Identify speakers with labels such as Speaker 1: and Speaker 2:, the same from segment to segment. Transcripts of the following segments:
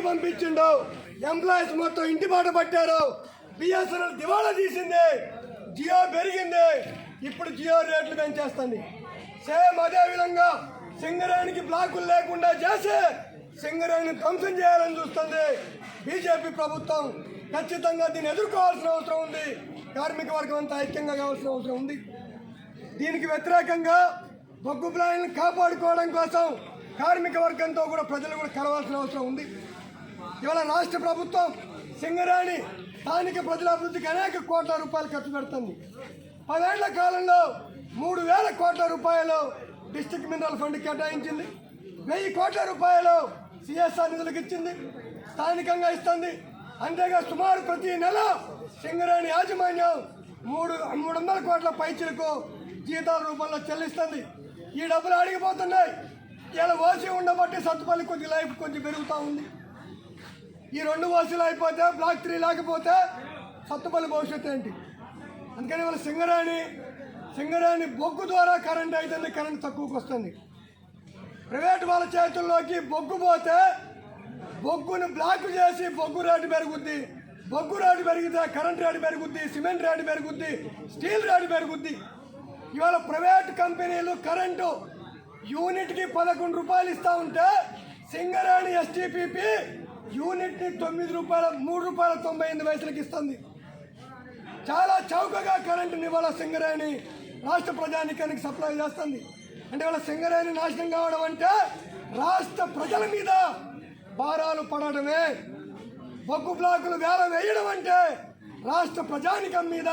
Speaker 1: ఇంటికి పంపించిండు. ఎంప్లాయీస్ మొత్తం ఇంటి బాట పట్టారు. బిఎస్ఎన్ఎల్ దివాళా తీసింది. జియో పెరిగింది. ఇప్పుడు జియో రేట్లు పెంచేస్తుంది. సేమ్ అదే విధంగా సింగరేణికి బ్లాకులు లేకుండా చేసి సింగరేణిని ధ్వంసం చేయాలని చూస్తుంది బీజేపీ ప్రభుత్వం. ఖచ్చితంగా దీన్ని ఎదుర్కోవాల్సిన అవసరం ఉంది. కార్మిక వర్గం అంతా ఐక్యంగా కావాల్సిన అవసరం ఉంది. దీనికి వ్యతిరేకంగా బొగ్గు ప్లాన్లను కాపాడుకోవడం కోసం కార్మిక వర్గంతో కూడా ప్రజలు కూడా కలవాల్సిన అవసరం ఉంది. ఇవాళ రాష్ట్ర ప్రభుత్వం సింగరాణి స్థానిక ప్రజల అభివృద్ధికి అనేక కోట్ల రూపాయలు ఖర్చు పెడుతుంది. పదేళ్ళ కాలంలో మూడు వేల కోట్ల రూపాయలు డిస్టిక్ మినరల్ ఫండ్ కేటాయించింది. వెయ్యి కోట్ల రూపాయలు సిఎస్ఆర్ నిధులకు ఇచ్చింది. స్థానికంగా ఇస్తుంది. అంతేగా సుమారు ప్రతి నెల సింగరేణి యాజమాన్యం మూడు మూడు వందల కోట్ల పైచలకు జీతాల రూపంలో చెల్లిస్తుంది. ఈ డబ్బులు అడిగిపోతున్నాయి ఇలా ఓసి ఉండబట్టి సత్తుపల్లి కొంచెం లైఫ్ కొంచెం పెరుగుతూ ఉంది. ఈ రెండు ఓసీలు అయిపోతే బ్లాక్ త్రీ లేకపోతే సత్తుపల్లి భవిష్యత్తు ఏంటి? అందుకని వాళ్ళ సింగరాణి సింగరాణి బొగ్గు ద్వారా కరెంట్ అవుతుంది కరెంట్ తక్కువకి వస్తుంది. ప్రైవేట్ వాళ్ళ చేతుల్లోకి బొగ్గు పోతే బొగ్గును బ్లాక్ చేసి బొగ్గు రేటు పెరుగుద్ది. బొగ్గు రేటు పెరిగితే కరెంట్ రేటు పెరుగుద్ది సిమెంట్ రేటు పెరుగుద్ది స్టీల్ రేటు పెరుగుద్ది. ఇవాళ ప్రైవేట్ కంపెనీలు కరెంటు యూనిట్కి పదకొండు రూపాయలు ఇస్తూ ఉంటే సింగరేణి ఎస్టీపీపీ యూనిట్ని తొమ్మిది రూపాయల మూడు రూపాయల తొంభై ఎనిమిది వయసులకు ఇస్తుంది. చాలా చౌకగా కరెంటుని ఇవాళ సింగరేణి రాష్ట్ర ప్రజానికానికి సప్లై చేస్తుంది. అంటే ఇవాళ సింగరేణి నాశనం కావడం అంటే రాష్ట్ర ప్రజల మీద భారాలు పడడమే బొగ్గు బ్లాకులు వేల వేయడం అంటే రాష్ట్ర ప్రజానికం మీద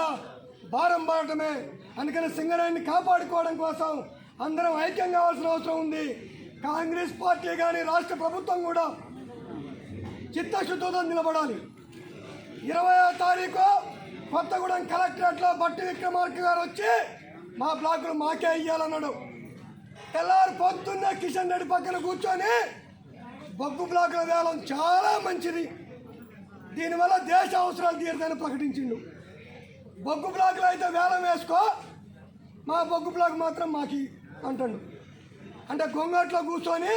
Speaker 1: భారం పడటమే. అందుకని సింగరేణిని కాపాడుకోవడం కోసం అందరం ఐక్యం కావాల్సిన అవసరం ఉంది. కాంగ్రెస్ పార్టీ కానీ రాష్ట్ర ప్రభుత్వం కూడా చిత్తశుద్ధితో నిలబడాలి. ఇరవయో తారీఖు కొత్తగూడెం కలెక్టరేట్లో బట్టి విక్రమార్క గారు వచ్చి మా బ్లాకులు మాకే ఇయ్యాలన్నాడు. తెల్లారి పొద్దున్నే కిషన్ రెడ్డి పక్కన కూర్చొని బొగ్గు బ్లాకుల వేలం చాలా మంచిది. దీనివల్ల దేశ అవసరాలు తీరుతాయని ప్రకటించిండు. బొగ్గు బ్లాకులు అయితే వేలం వేసుకో మా బొగ్గు బ్లాక్ మాత్రం మాకి అంటాడు. అంటే గొంగట్లో కూర్చొని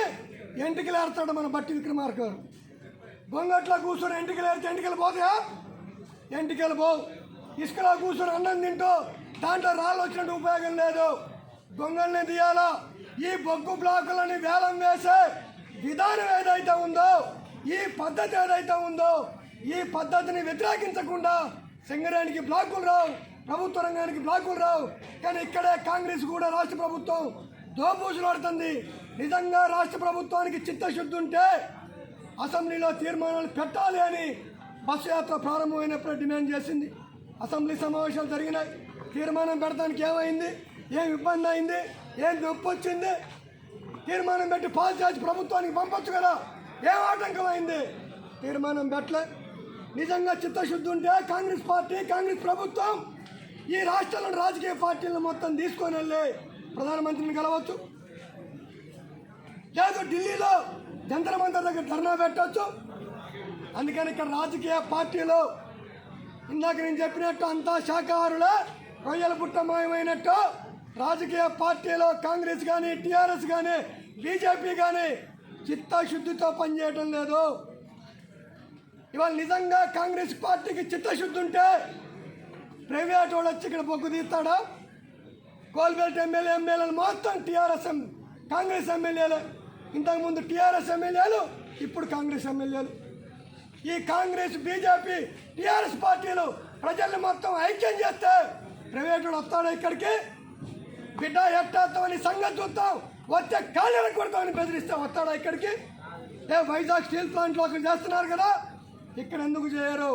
Speaker 1: ఎంటికలు ఏడతాడు మన బట్టి విక్రమార్క గారు. గొంగట్లో కూర్చొని ఎంటికలు ఏడితే ఎంటికలు పోతాయా? ఎంటికలు పోవు. ఇసుకలో కూర్చొని అన్నం తింటూ దాంట్లో రాళ్ళు వచ్చినట్టు ఉపయోగం లేదు. గొంగల్ని తీయాలా? ఈ బొగ్గు బ్లాకులని వేలం వేసే విధానం ఏదైతే ఉందో ఈ పద్ధతి ఏదైతే ఉందో ఈ పద్ధతిని వ్యతిరేకించకుండా సింగరేణికి బ్లాకులు రావు ప్రభుత్వ రంగానికి బ్లాకులు రావు. కానీ ఇక్కడే కాంగ్రెస్ కూడా రాష్ట్ర ప్రభుత్వం దోబూసులాడుతుంది నిజంగా రాష్ట్ర ప్రభుత్వానికి చిత్తశుద్ధి ఉంటే అసెంబ్లీలో తీర్మానాలు పెట్టాలి అని బస్సు యాత్ర ప్రారంభమైనప్పుడు డిమాండ్ చేసింది. అసెంబ్లీ సమావేశాలు జరిగినాయి. తీర్మానం పెడతానికి ఏమైంది? ఏం ఇబ్బంది అయింది? ఏం నొప్పి వచ్చింది? తీర్మానం పెట్టి పాస్ చేసి ప్రభుత్వానికి పంపొచ్చు కదా? ఏం ఆటంకం అయింది? తీర్మానం పెట్టలే. నిజంగా చిత్తశుద్ధి ఉంటే కాంగ్రెస్ పార్టీ కాంగ్రెస్ ప్రభుత్వం ఈ రాష్ట్రంలోని రాజకీయ పార్టీలను మొత్తం తీసుకొని వెళ్ళి ప్రధానమంత్రిని కలవచ్చు. లేదు ఢిల్లీలో జంతర మంతర దగ్గర ధర్నా పెట్టచ్చు. అందుకని ఇక్కడ రాజకీయ పార్టీలు ఇందాక నేను చెప్పినట్టు అంతా శాఖాహారులే రొయ్యల పుట్ట మాయమైనట్టు రాజకీయ పార్టీలో కాంగ్రెస్ కానీ టీఆర్ఎస్ కానీ బీజేపీ కానీ చిత్తశుద్ధితో పనిచేయటం లేదు. ఇవాళ నిజంగా కాంగ్రెస్ పార్టీకి చిత్తశుద్ధి ఉంటే ప్రైవేట్ వాడు వచ్చి ఇక్కడ బొగ్గు తీస్తాడా? కోల్బెల్ట్ ఎమ్మెల్యే ఎమ్మెల్యేలు మొత్తం టీఆర్ఎస్ ఎం- కాంగ్రెస్ ఎమ్మెల్యేలే. ఇంతకుముందు టీఆర్ఎస్ ఎమ్మెల్యేలు ఇప్పుడు కాంగ్రెస్ ఎమ్మెల్యేలు. ఈ కాంగ్రెస్ బీజేపీ టీఆర్ఎస్ పార్టీలు ప్రజల్ని మొత్తం ఐక్యం చేస్తే ప్రైవేటుడు వస్తాడు ఇక్కడికి? బిడ్డ ఎట్టేస్తామని సంగతి చూస్తాం వచ్చే కాళ్ళని కొడతామని బెదిరిస్తే వస్తాడా ఇక్కడికి? ఏ వైజాగ్ స్టీల్ ప్లాంట్లో ఒకరు చేస్తున్నారు కదా? ఇక్కడ ఎందుకు చేయరు?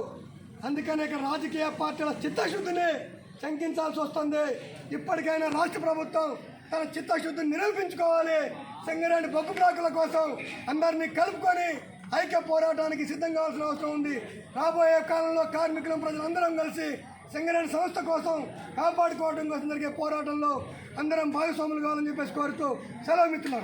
Speaker 1: అందుకని ఇక్కడ రాజకీయ పార్టీల చిత్తశుద్ధిని శంకించాల్సి వస్తుంది. ఇప్పటికైనా రాష్ట్ర ప్రభుత్వం తన చిత్తశుద్ధిని నిరూపించుకోవాలి. సింగరేణి బొగ్గు బ్లాకుల కోసం అందరినీ కలుపుకొని ఐక్య పోరాటానికి సిద్ధం కావాల్సిన అవసరం ఉంది. రాబోయే కాలంలో కార్మికులు ప్రజలందరం కలిసి సింగరేణి సంస్థ కోసం కాపాడుకోవడం కోసం జరిగే పోరాటంలో అందరం భాగస్వాములు కావాలని చెప్పేసి కోరుతూ సెలవు మిత్రులు